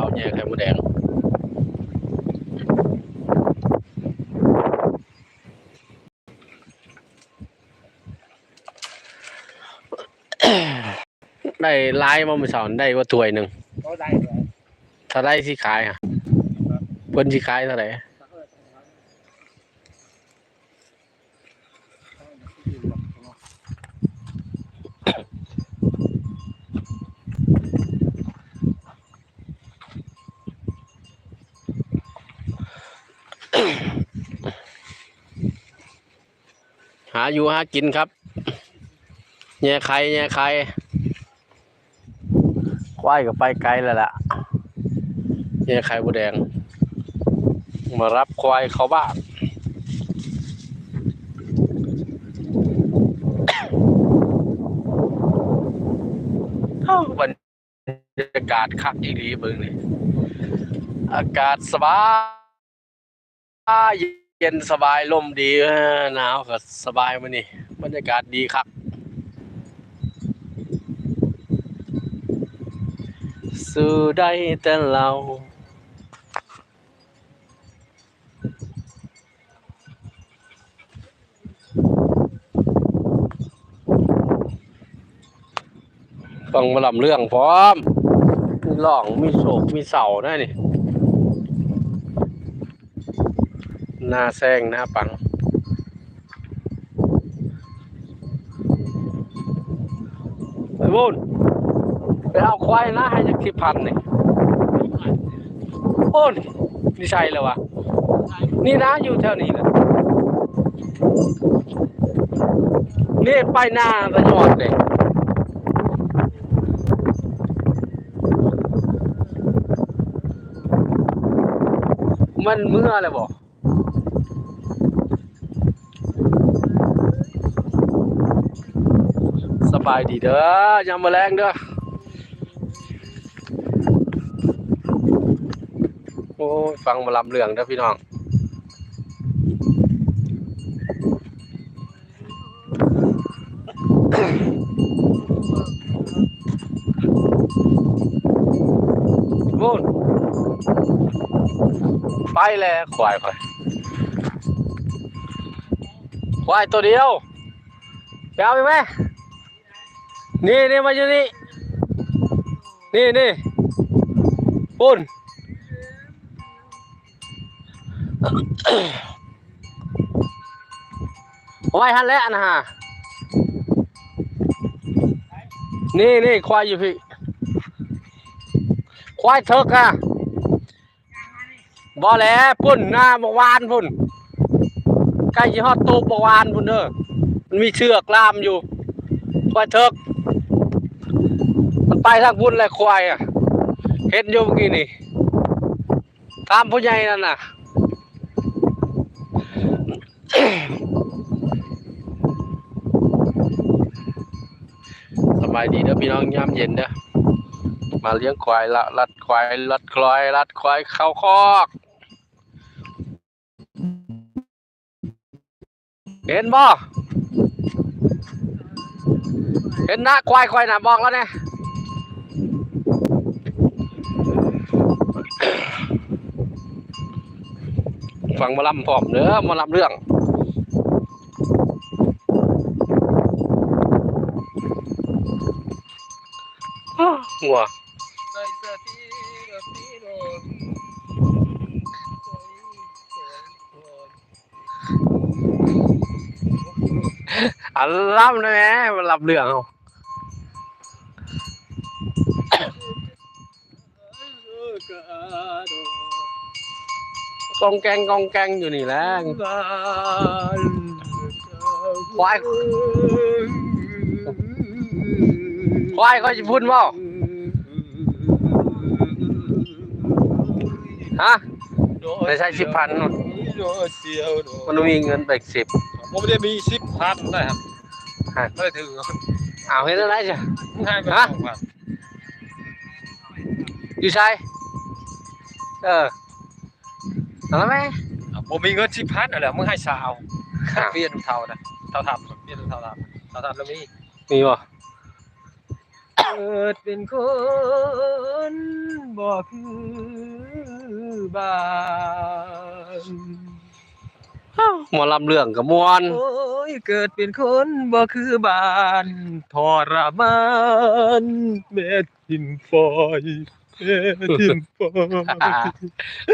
าวแย่ไข่มดแดงได้ลายมาเมื่อเช้านี้ได้ว่าถ้วยหนึ่งก็ได้เลยถ้าได้ที่ขายอะเพิ่นที่ขายเท่าไหร่ หาอยู่หากินครับแย่ไข่แย่ไข่ควายก็ไปไกลแล้วล่ะแย่ไข่บัวแดง มารับควายเขาบ้านบรรยากาศคักอีหลีเบิงนี่อากาศสบาย เย็นสบายลมดีหนาวก็สบายมานี่บรรยากาศดีคักสู่ได้แต่เราฟังมาลำเรื่องพร้อมมีหล่องมีโศกมีเสาได้นี่ หน้าแซงหน้าปัง ไปบุญไปเอาควายนะให้จักสิบพันนี่โอ้นนี่ใช่เลยวะนี่นะอยู่แถวนี้นะนี่ไปหน้าระยอดเลยมันเมื่อเลยบอกส บายดีเด้อยามมาแรงเด้อ โอ้ฟังมาลำเรื่องเด้อพี่น้องบุญไปแล้วควายควายควายตัวเดียวไปเอาไปไหม นี่นี่มาอยู่นี่ นี่นี่บุญเอาไว้ทันแล้วนะฮะ นี่นี่ควายอยู่พี่ ควายเถิกอะบ่แล้วพุ่นหน้าบวานพุ่นใกล้ยี่ห้อตูบบวานพุ่นเด้อมันมีเชือกล่ามอยู่ควายเถิก มันไปทางพุ่นแหละควายอะเห็นอยู่เมื่อกี้นี่ ตามผู้ใหญ่นั่นน่ะสบายดีเด้อพี่น้องยามเย็นเด้อมาเลี้ยงควายละรัดควายรัดควายรัดควายเข้าคอกเห็นบ่เห็นน้าควายควายนะบอกแล้วเนี่ย ฟังมาลำพร้อมเด้อมาลำเรื่องอ้วหัวอันล่ำเลยแหมมันรับเรื่องเอา กองแกงกองแกงอยู่นี่แหละควายควายเขาจะพูดว่าฮะไม่ใช่10,000นู่นมันมีเงินแบกสิบผมไม่ได้มีสิบพันนะครับฮะไม่ได้ถึงอ้าวเห็นอะไรจ้ะให้ไปฮะสองพันอยู่ใช่เออ เอาแล้วไหมผมมีเงินสิบพันอะไรมึงให้สาวอ้าวเปลี่ยนเท่านะเท่าทำเปลี่ยนเท่าทำเท่าทำแล้วมีมีบ่กิดเป็นคนบ่คือบ้านหมอลำเรื่องกับมวนโอ้ยเกิดเป็นคนบ่คือบ้านทรมานแม่ทิมปอยแม่ ทิมปอย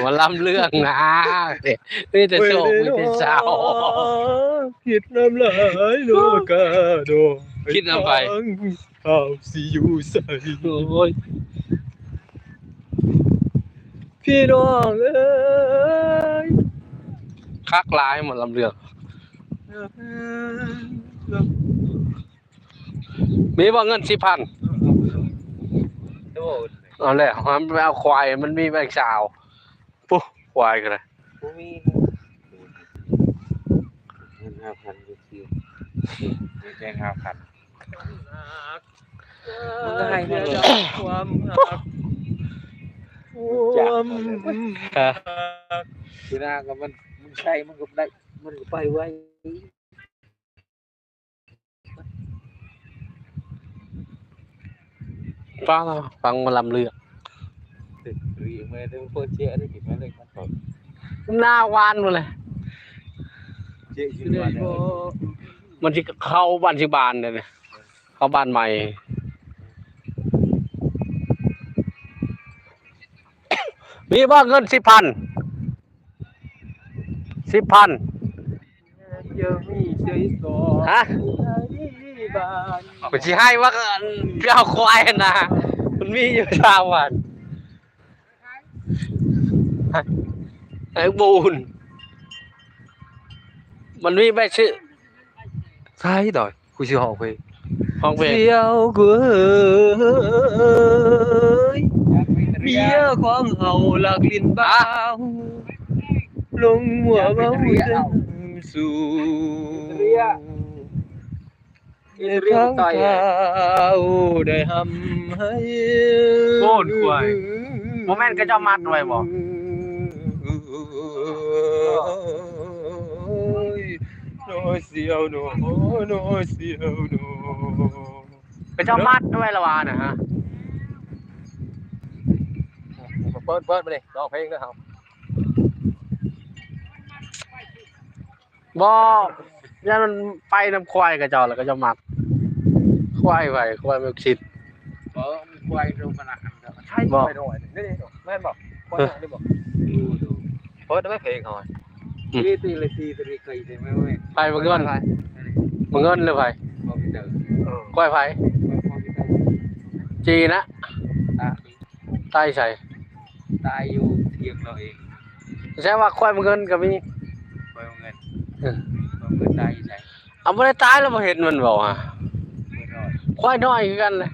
หมอลำเรื่องนะเนี่ยนี่จะโชคไมีแต่เช้าคิดน้ำลายโลกาโดคิดนำไปข้าวสิอยู่ใส่โอ้ยพี่น้องเอ้ยคักลายหมอลำเรืองมีบ่าเงินสิพันโดด เอาแล้วมันไปเอาควายมันมีแบงค์สาวปุ๊บควายกันเลยบ่มีเงินห้าพันก็คือมีแค่ห้าพันมันก็ให้เงินความหักความฮะ คือหน้าก็มันมันใช่มันก็ได้มันก็ไปไว้ ฟังฟังหมาลำเรื่องหรือไม่ได้เปิดเจ๊อะไรกินมาเลยครับผมหน้าวานหมดเลยเจ๊กินมาเลยมันที่เข้าบ้านที่บ้านเนี่ยนะเข้าบ้านใหม่มีบ่เงินสิบพันสิบพัน เจอมีเจอสอฮะบ้านมันสิให้ว่าเจ้าควายนะมันมีอยู่สามวันไอ้บูนมันมีใบชื่อใช่ดอยกูชื่อห้องเพลงห้องเพลงเสียวกูเอ้ยเมียของเฮาหลักลิ้นบ้าวลงหัวเบาจั สู่เรียกข้างเท้าได้ทำให้โน่นกวยโมเมนต์ก็จะมัดไว้บ่น้อยเสียวหนูน้อยเสียวหนูก็จะมัดด้วยละวานะฮะเปิดเปิดมาเลยร้องเพลงนะครับ บ่ยันมันไปน้ำควายกระจอแล้วก็จะมัดควายไปควายมันคิด เออมีควายตรงขนาดนั้นใช่บอกควายตรงไหนนี่นี่แม่นบอกควายตรงไหนบอกดูดูเปิดได้ไหมเพลงเขาตีตีเลยตีตีเคยใช่ไหมเว้ยไปมันเงินมันเงินเลยไปคอมพิวเตอร์เออควายไปคอมพิวเตอร์จีนะตาใต้ใส่ตายอยู่เทียงเราเองใช่ว่าควายมันเงินก็มีไปเอา เงินเออเอาเงินตายอยู่ไหนเอาไม่ได้ตายแล้วมาเห็นมันบอกอะไม่รอดควายน้อยคือกันเลย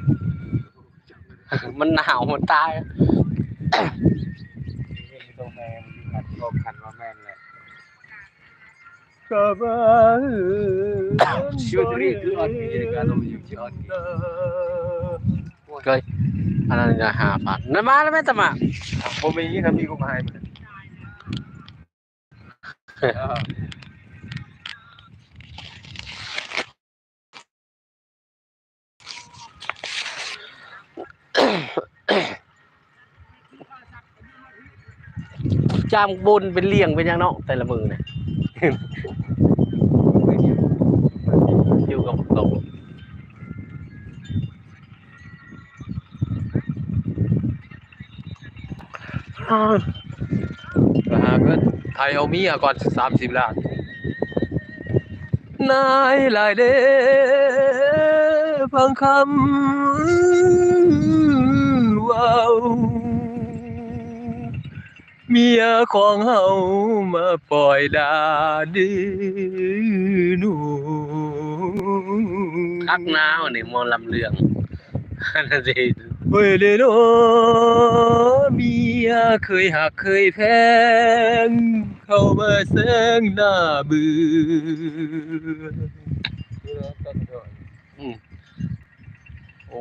มันหนาวมันตายนี่ตัวแม่มันขัดก็ขันว่าแม่นเลยก็บ้าชีวิตนี้คือออนมีในการต้องอยู่ที่ออนมีเคยอันนั้นจะหาพันนั่นมาแล้วแม่ตะมาผมมีครับพี่กูมาให้มันเออ จามบุญเป็นเลี้ยงเป็นยังเนาะแต่ละมือเนี่ยอยู่กับตอ้าวหาเงินไทยเอามีอะก่อนสามสิบล้านนายหลายเด้ฟังคำว้า เมียของเฮามาปล่อยดาดื้อหนูคักน้าวนี่มอลำเรื่องอันนั้นสิเฮ้ยเดโนเมียเคยหักเคยแพง เข้ามาแซงหน้าเบืออืมโอ้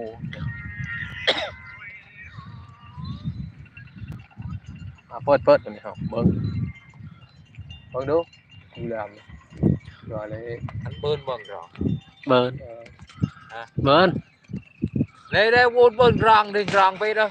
อะเปิดเปิดมันนี่ครับเบิ้งเบิ้งดูดูแลมรอเลยอันเบิ้นเบิ้งดอกเบิร์นเออเบิร์น đây đây bốn bên ràng đình ràng về đó